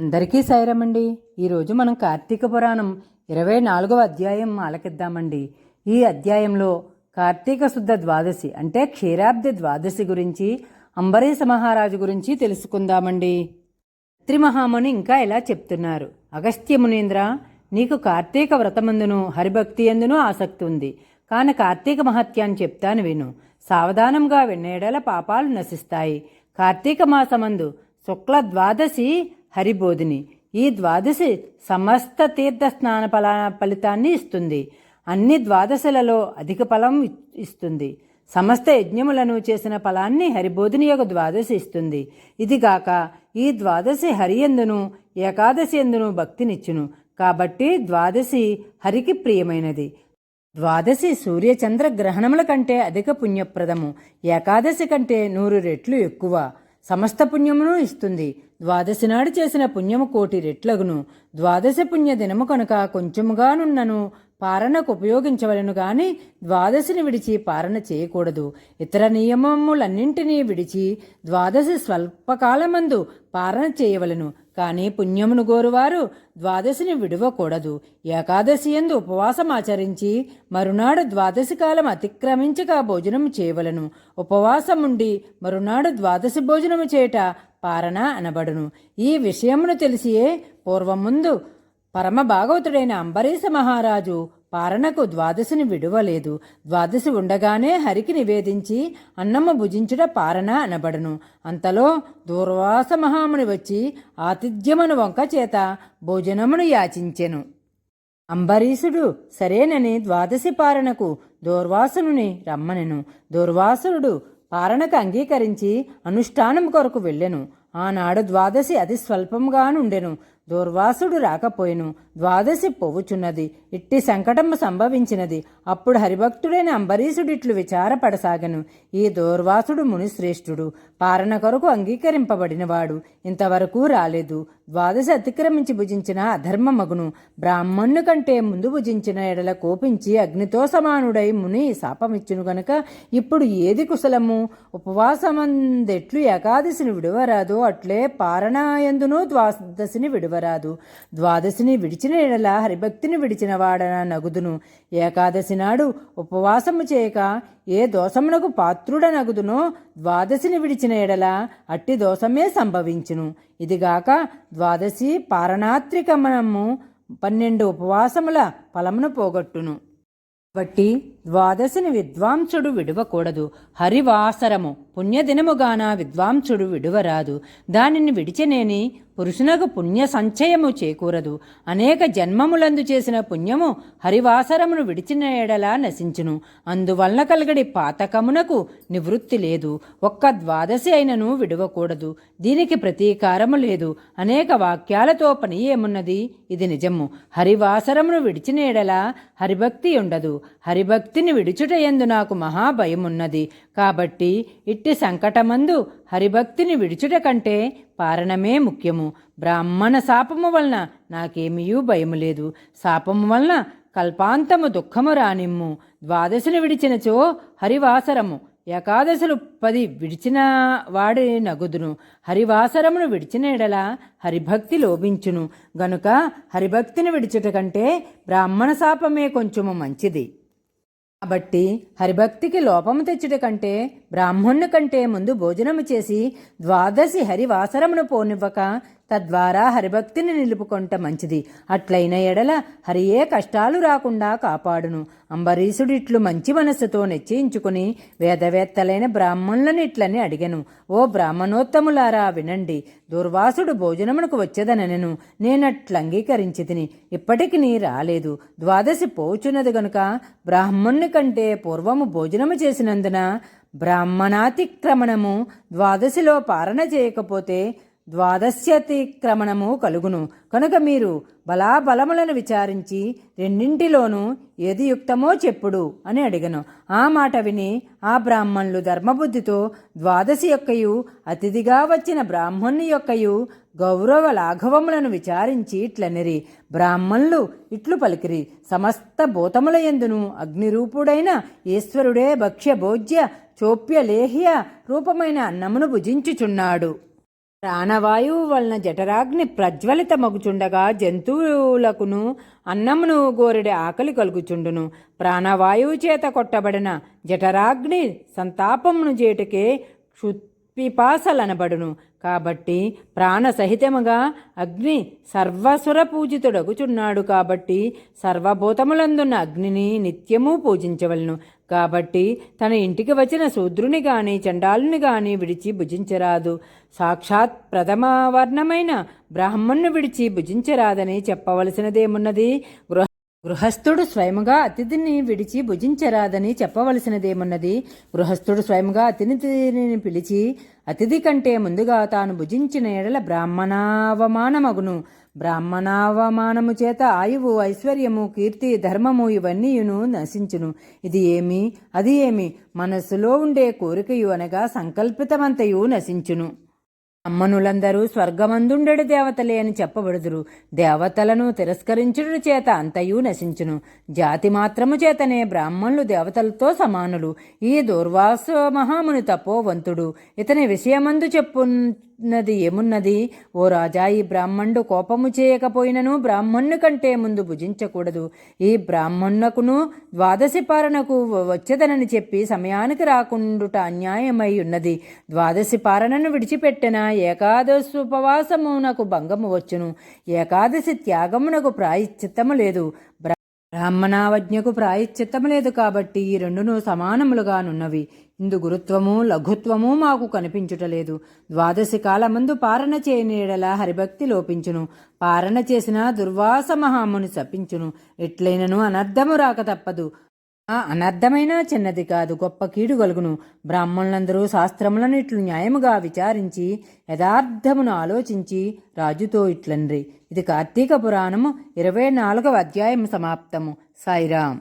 అందరికీ సైరమండి ఈరోజు మనం కార్తీక పురాణం ఇరవై నాలుగవ అధ్యాయం ఆలకిద్దామండి. ఈ అధ్యాయంలో కార్తీక శుద్ధ ద్వాదశి అంటే క్షీరాబ్ది ద్వాదశి గురించి అంబరీష మహారాజు గురించి తెలుసుకుందామండి. త్రిమహాముని ఇంకా ఇలా చెప్తున్నారు. అగస్త్య మునీంద్ర నీకు కార్తీక వ్రతమందును హరిభక్తి ఎందును ఆసక్తి ఉంది. కాని కార్తీక మహత్యాన్ని చెప్తాను విను. సావధానంగా విన్నేడల పాపాలు నశిస్తాయి. కార్తీక మాసమందు శుక్ల ద్వాదశి హరిబోధిని ఈ ద్వాదశి సమస్త తీర్థ స్నాన ఫల ఫలితాన్ని ఇస్తుంది. అన్ని ద్వాదశలలో అధిక ఫలం ఇ- ఇస్తుంది. సమస్త యజ్ఞములను చేసిన ఫలాన్ని హరిబోధిని యొక్క ద్వాదశి ఇస్తుంది. ఇదిగాక ఈ ద్వాదశి హరియందును ఏకాదశి ఎందును భక్తినిచ్చును. కాబట్టి ద్వాదశి హరికి ప్రియమైనది. ద్వాదశి సూర్యచంద్ర గ్రహణముల కంటే అధిక పుణ్యప్రదము. ఏకాదశి కంటే నూరు రెట్లు ఎక్కువ. సమస్త పుణ్యమును ఇస్తుంది. ద్వాదశి నాడు చేసిన పుణ్యము కోటి రెట్లగును. ద్వాదశి పుణ్య దినము కనుక కొంచెముగానున్నను పారణకు ఉపయోగించవలను గాని ద్వాదశిని విడిచి పారణ చేయకూడదు. ఇతర నియమములన్నింటినీ విడిచి ద్వాదశి స్వల్పకాలమందు పారణ చేయవలను. కానీ పుణ్యమును గోరువారు ద్వాదశిని విడవకూడదు. ఏకాదశి ఎందు ఉపవాసం ఆచరించి మరునాడు ద్వాదశి కాలం అతిక్రమించక భోజనము చేయవలను. ఉపవాసముండి మరునాడు ద్వాదశి భోజనము చేయుట పారణ అనబడును. ఈ విషయమును తెలిసియే పూర్వముందు పరమ భాగవతుడైన అంబరీష మహారాజు పారణకు ద్వాదశిని విడువలేదు. ద్వాదశి ఉండగానే హరికి నివేదించి అన్నము భుజించుట పారణ అనబడును. అంతలో దూర్వాస మహాముని వచ్చి ఆతిథ్యమును వంక చేత భోజనమును యాచించెను. అంబరీషుడు సరేనని ద్వాదశి పారణకు దూర్వాసుని రమ్మనెను. దూర్వాసురుడు పారణకు అంగీకరించి అనుష్ఠానం కొరకు వెళ్ళెను. ఆనాడు ద్వాదశి అతి స్వల్పంగానుండెను దూర్వాసుడు రాకపోయెను. ద్వాదశి పోవుచున్నది. ఇట్టి సంకటము సంభవించినది. అప్పుడు హరిభక్తుడైన అంబరీషుడిట్లు విచారపడసాగను. ఈ దూర్వాసుడు మునిశ్రేష్ఠుడు. పారణ కొరకు అంగీకరింపబడినవాడు. ఇంతవరకు రాలేదు. ద్వాదశి అతిక్రమించి భుజించిన అధర్మమగును. బ్రాహ్మణు కంటే ముందు భుజించిన ఎడల కోపించి అగ్నితో సమానుడై ముని శాపమిచ్చును గనుక ఇప్పుడు ఏది కుశలము? ఉపవాసమందెట్లు ఏకాదశిని విడువరాదో అట్లే పారణాయందును ద్వాదశిని విడువరాదు. ద్వాదశిని విడిచిన ఎడల హరిభక్తిని విడిచిన వాడన నగుదును. ఏకాదశి నాడు ఉపవాసము చేయక ఏ దోషమునకు పాత్రుడ నగుదునో ద్వాదశిని విడిచిన ఎడల అట్టి దోషమే సంభవించును. ఇదిగాక ద్వాదశి పారణాత్రికమనము పన్నెండు ఉపవాసముల ఫలమును పోగొట్టును. బట్టి ద్వాదశిని విద్వాంసుడు విడువకూడదు. హరివాసరము పుణ్యదినముగాన విద్వాంసుడు విడువరాదు. దానిని విడిచినేని పురుషునకు పుణ్య సంచయము చేకూరదు. అనేక జన్మములందు చేసిన పుణ్యము హరివాసరమును విడిచిన ఎడలా నశించును. అందువలన కలగడి పాతకమునకు నివృత్తి లేదు. ఒక్క ద్వాదశి అయినను విడవకూడదు. దీనికి ప్రతీకారము లేదు. అనేక వాక్యాలతో పని ఏమున్నది? ఇది నిజము. హరివాసరమును విడిచిన ఎడలా హరిభక్తి ఉండదు. హరిభక్తిని విడుచుటయందు నాకు మహాభయమున్నది కాబట్టి ఇట్టి సంకటమందు హరిభక్తిని విడుచుట కంటే పారణమే ముఖ్యము. బ్రాహ్మణ శాపము వలన నాకేమీయూ భయము లేదు. శాపము వలన కల్పాంతము దుఃఖము రానిమ్ము. ద్వాదశిని విడిచినచో హరివాసరము. ఏకాదశులు పది విడిచిన వాడి నగుదును. హరివాసరమును విడిచిన ఎడల హరిభక్తి లోభించును. గనుక హరిభక్తిని విడిచుట కంటే బ్రాహ్మణ శాపమే కొంచెము మంచిది. కాబట్టి హరిభక్తికి లోపము తెచ్చుట కంటే బ్రాహ్మణుని కంటే ముందు భోజనము చేసి ద్వాదశి హరివాసరమును పోనివ్వక తద్వారా హరిభక్తిని నిలుపుకొంట మంచిది. అట్లైన ఎడల హరియే కష్టాలు రాకుండా కాపాడును. అంబరీషుడిట్లు మంచి మనస్సుతో నిశ్చయించుకుని వేదవేత్తలైన బ్రాహ్మణులను ఇట్లని అడిగను. ఓ బ్రాహ్మణోత్తములారా వినండి. దుర్వాసుడు భోజనమునకు వచ్చేదనెను నేనట్లు అంగీకరించి తిని ఇప్పటికి నీ రాలేదు. ద్వాదశి పోచున్నది గనుక బ్రాహ్మణుని కంటే పూర్వము భోజనము చేసినందున బ్రాహ్మణాతిక్రమణము ద్వాదశిలో పారణ చేయకపోతే ద్వాదశ్యతిక్రమణము కలుగును. కనుక మీరు బలాబలములను విచారించి రెండింటిలోనూ ఏది యుక్తమో చెప్పుడు అని అడిగను. ఆ మాట విని ఆ బ్రాహ్మణులు ధర్మబుద్ధితో ద్వాదశి యొక్కయు అతిథిగా వచ్చిన బ్రాహ్మణుని యొక్కయు గౌరవ లాఘవములను విచారించి ఇట్లనిరి. బ్రాహ్మణులు ఇట్లు పలికిరి. సమస్త భూతముల ఎందును అగ్నిరూపుడైన ఈశ్వరుడే భక్ష్య భోజ్య చోప్య లేహ్య రూపమైన అన్నమును భుజించుచున్నాడు. ప్రాణవాయువు వలన జఠరాగ్ని ప్రజ్వలిత మగుచుండగా జంతువులకును అన్నమును గోరెడి ఆకలి కలుగుచుండును. ప్రాణవాయువు చేత కొట్టబడిన జఠరాగ్ని సంతాపమును చేటుకే క్షుత్పిపాసలనబడును. కాబట్టి ప్రాణసహితముగా అగ్ని సర్వసుర పూజితుడగుచున్నాడు కాబట్టి సర్వభూతములందున్న అగ్నిని నిత్యము పూజించవలను. కాబట్టి తన ఇంటికి వచ్చిన శూద్రుని గాని చండాలుని గాని విడిచి భుజించరాదు. సాక్షాత్ ప్రథమ వర్ణమైన బ్రాహ్మణ్ణు విడిచి భుజించరాదని చెప్పవలసినదేమున్నది? గృహ గృహస్థుడు స్వయముగా అతిథిని విడిచి భుజించరాదని చెప్పవలసినదేమున్నది? గృహస్థుడు స్వయముగా అతిథిని పిలిచి అతిథి కంటే ముందుగా తాను భుజించిన ఎడల బ్రాహ్మణావమానమగును. బ్రాహ్మణావమానము చేత ఆయువు ఐశ్వర్యము కీర్తి ధర్మము ఇవన్నీయును నశించును. ఇది ఏమి? అది ఏమి? మనస్సులో ఉండే కోరికయు అనగా సంకల్పితమంతయు నశించును. అమ్మనులందరూ స్వర్గమందుండెడు దేవతలే అని చెప్పబడుదురు. దేవతలను తిరస్కరించుడు చేత అంతయు నశించును. జాతి మాత్రము చేతనే బ్రాహ్మణులు దేవతలతో సమానులు. ఈ దుర్వాస మహాముని తపోవంతుడు. ఇతని విషయమందు చెప్పు చెప్పున్నది ఏమున్నది? ఓ రాజా ఈ బ్రాహ్మణుడు కోపము చేయకపోయినను బ్రాహ్మణుని కంటే ముందు భుజించకూడదు. ఈ బ్రాహ్మణునకును ద్వాదశి పారణకు వచ్చేదనని చెప్పి సమయానికి రాకుండుట అన్యాయమై ఉన్నది. ద్వాదశి పారణను విడిచిపెట్టిన ఏకాదశి ఉపవాసమునకు భంగము వచ్చును. ఏకాదశి త్యాగమునకు ప్రాయశ్చిత్తము లేదు. బ్రాహ్మణావజ్ఞకు ప్రాయశ్చిత్తము లేదు కాబట్టి ఈ రెండును సమానములుగానున్నవి. ఇందు గురుత్వము లఘుత్వము మాకు కనిపించుటలేదు. ద్వాదశి కాలమందు పారణ చేయనీడల హరిభక్తి లోపించును. పారణ చేసిన దుర్వాస మహాముని శపించును. ఎట్లైనను అనర్థము రాక తప్పదు. ఆ అనర్థమైన చిన్నది కాదు గొప్ప కీడు గలుగును. బ్రాహ్మణులందరూ శాస్త్రములను ఇట్లు న్యాయముగా విచారించి యథార్థమును ఆలోచించి రాజుతో ఇట్లన్రి ఇది కార్తీక పురాణము ఇరవై నాలుగవ అధ్యాయం సమాప్తము. సాయిరాం